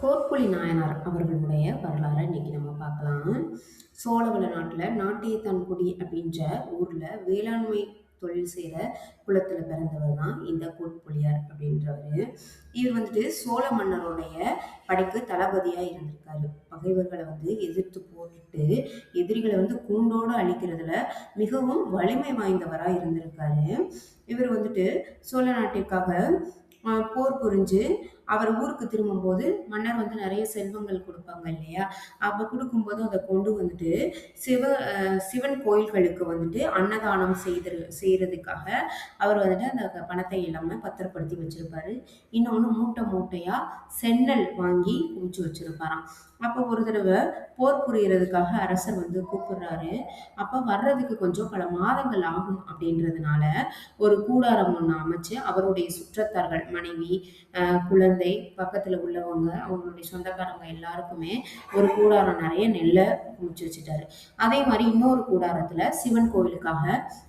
கோட்புலி நாயனார் அவர்களுடைய வரலாறை இன்னைக்கு நம்ம பார்க்கலாம். சோழவள நாட்டில் நாட்டியத்தான்குடி அப்படின்ற ஊரில் வேளாண்மை தொழில் செய்கிற குலத்தில் பிறந்தவர் தான் இந்த கோட்புலியார் அப்படின்றவர். இவர் வந்துட்டு சோழ மன்னருடைய படைக்கு தளபதியாக இருந்திருக்காரு. பகைவர்களை வந்து எதிர்த்து போட்டுட்டு எதிரிகளை வந்து கூண்டோடு அழிக்கிறதுல மிகவும் வலிமை வாய்ந்தவராக இருந்திருக்காரு. இவர் வந்துட்டு சோழ நாட்டிற்காக போர் புரிஞ்சு அவர் ஊருக்கு திரும்பும்போது மன்னர் வந்து நிறைய செல்வங்கள் கொடுப்பாங்க இல்லையா? அப்போ கொடுக்கும்போது அதை கொண்டு வந்துட்டு சிவ சிவன் கோயில்களுக்கு வந்துட்டு அன்னதானம் செய்து செய்கிறதுக்காக அவர் வந்துட்டு அந்த பணத்தை எல்லாமே பத்திரப்படுத்தி வச்சிருப்பாரு. இன்னொன்று மூட்டை மூட்டையாக சென்னல் வாங்கி குவிச்சு வச்சிருப்பாராம். அப்போ ஒரு தடவை போர் புரியறதுக்காக அரசர் வந்து கூப்பிடுறாரு. அப்போ வர்றதுக்கு கொஞ்சம் பல மாதங்கள் ஆகும் அப்படின்றதுனால ஒரு கூடாரம் ஒன்று அமைச்சு அவருடைய சுற்றத்தார்கள் மனைவி குழந்தை பக்கத்தில் உள்ளவங்க அவங்களுடைய சொந்தக்காரங்க எல்லாருக்குமே ஒரு கூடாரம் நிறைய நெல்லை குமிச்சு வச்சுட்டாரு. அதே மாதிரி இன்னொரு கூடாரத்தில் சிவன் கோவிலுக்காக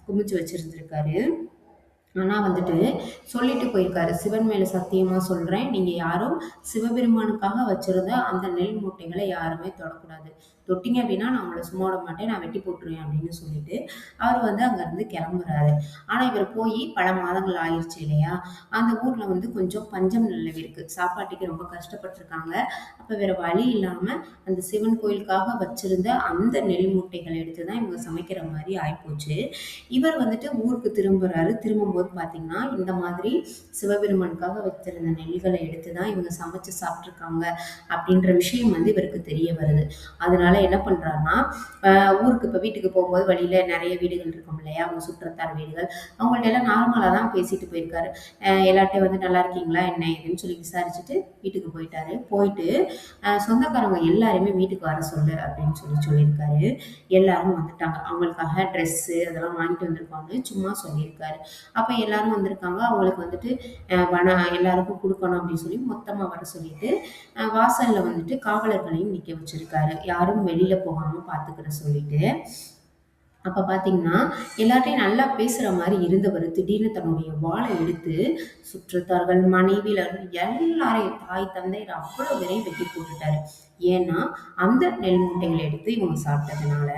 குமிச்சு வச்சிருந்திருக்காரு. ஆனால் வந்துட்டு சொல்லிட்டு போயிருக்காரு சிவன் மேலே சத்தியமாக சொல்கிறேன் நீங்கள் யாரும் சிவபெருமானுக்காக வச்சுருந்த அந்த நெல் மூட்டைகளை யாருமே தொடக்கூடாது. தொட்டிங்க அப்படின்னா நான் உங்களை சும்மா விட மாட்டேன் நான் வெட்டி போட்டுருவேன் அப்படின்னு சொல்லிட்டு அவர் வந்து அங்கேருந்து கிளம்புறாரு. ஆனால் இவர் போய் பல மாதங்கள் ஆயிடுச்சு இல்லையா? அந்த ஊரில் வந்து கொஞ்சம் பஞ்சம் நிலவி இருக்குது சாப்பாட்டுக்கு ரொம்ப கஷ்டப்பட்டிருக்காங்க. அப்போ வேற வழி இல்லாமல் அந்த சிவன் கோயிலுக்காக வச்சிருந்த அந்த நெல் மூட்டைகளை எடுத்து தான் இவங்க சமைக்கிற மாதிரி ஆயிப்போச்சு. இவர் வந்துட்டு ஊருக்கு திரும்புகிறாரு திரும்பும்போது பார்த்தீங்கன்னா இந்த மாதிரி சிவபெருமானுக்காக வச்சிருந்த நெல்களை எடுத்து தான் இவங்க சமைச்சு சாப்பிட்ருக்காங்க அப்படின்ற விஷயம் வந்து இவருக்கு தெரிய வருது. அதனால என்ன பண்ணுறாருன்னா ஊருக்கு இப்போ வீட்டுக்கு போகும்போது வழியில் நிறைய வீடுகள் இருக்கும் இல்லையா? அவங்க சுற்றத்தார் வீடுகள். அவங்கள்ட்ட எல்லாம் நார்மலாக தான் பேசிட்டு போயிருக்காரு. எல்லார்ட்டையும் வந்து நல்லா இருக்கீங்களா? என்ன ஏதுன்னு சொல்லி விசாரிச்சுட்டு வீட்டுக்கு போயிட்டாரு. போயிட்டு சொந்தக்காரங்க எல்லாருமே வீட்டுக்கு வர சொல்லு அப்படின்னு சொல்லி சொல்லியிருக்காரு. எல்லாரும் வந்துட்டாங்க. அவங்களுக்காக ட்ரெஸ்ஸு அதெல்லாம் வாங்கிட்டு வந்திருப்பாங்க சும்மா சொல்லியிருக்காரு. அப்போ எல்லாரும் வந்திருக்காங்க. அவங்களுக்கு வந்துட்டு வன எல்லாருக்கும் கொடுக்கணும் அப்படின்னு சொல்லி மொத்தமாக வர சொல்லிட்டு வாசலில் வந்துட்டு காவலர்களையும் நிற்க வச்சிருக்காரு. யாரும் வெளியில் போகாமல் பாத்துக்கிற சொல்லிட்டு அப்போ பார்த்தீங்கன்னா எல்லார்ட்டையும் நல்லா பேசுகிற மாதிரி இருந்தவர் திடீர்னு தன்னுடைய வாழை எடுத்து சுற்றத்தார்கள் மனைவியில் எல்லாரையும் தாய் தந்தையர் அவ்வளோ வரையும் வெட்டி போட்டுட்டாரு. ஏன்னா அந்த நெல் மூட்டைகளை எடுத்து இவங்க சாப்பிட்டதுனால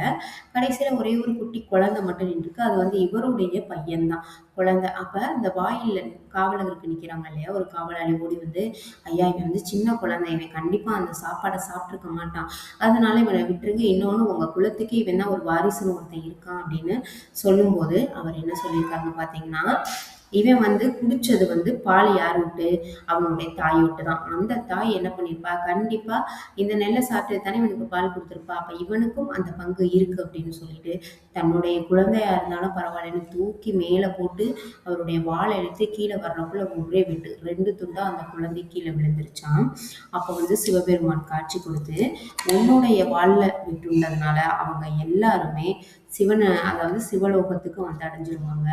கடைசியில் ஒரே ஒரு குட்டி குழந்தை மட்டும் நின்றுருக்கு. அது வந்து இவருடைய பையன்தான். குழந்தை அப்போ இந்த வாயில் காவலருக்கு நிற்கிறாங்க இல்லையா? ஒரு காவலாளி ஓடி வந்து ஐயா இவன் வந்து சின்ன குழந்தை. இவன் கண்டிப்பாக அந்த சாப்பாடை சாப்பிட்ருக்க மாட்டான். அதனால இவனை விட்டுருங்க. இன்னொன்று உங்கள் குலத்துக்கு இவன் தான் ஒரு வாரிசுன்னு ஒருத்தன் இருக்கான் அப்படின்னு சொல்லும்போது அவர் என்ன சொல்லியிருக்காருன்னு பார்த்தீங்கன்னா இவன் வந்து குடிச்சது வந்து பால் யார் விட்டு? அவனுடைய தாய் விட்டு தான். அந்த தாய் என்ன பண்ணியிருப்பா கண்டிப்பா இந்த நெல்லை சாப்பிட்டு தானே இவனுக்கு பால் கொடுத்துருப்பா. அப்ப இவனுக்கும் அந்த பங்கு இருக்கு அப்படின்னு சொல்லிட்டு தன்னுடைய குழந்தையா இருந்தாலும் பரவாயில்லன்னு தூக்கி மேலே போட்டு அவருடைய வாழை எடுத்து கீழே வர்றக்குள்ள ஒரே விட்டு. ரெண்டு துண்டா அந்த குழந்தை கீழே விழுந்துருச்சான் அப்போ வந்து சிவபெருமான் காட்சி கொடுத்து உன்னுடைய வாழில் விட்டுள்ளதுனால அவங்க எல்லாருமே சிவனை அதாவது சிவலோகத்துக்கு வந்து அடைஞ்சிருவாங்க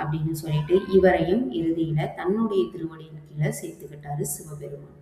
அப்படின்னு சொல்லிட்டு இவரையும் இறுதியில தன்னுடைய திருவடியின் கீழே சேர்த்துக்கிட்டாரு சிவபெருமான்.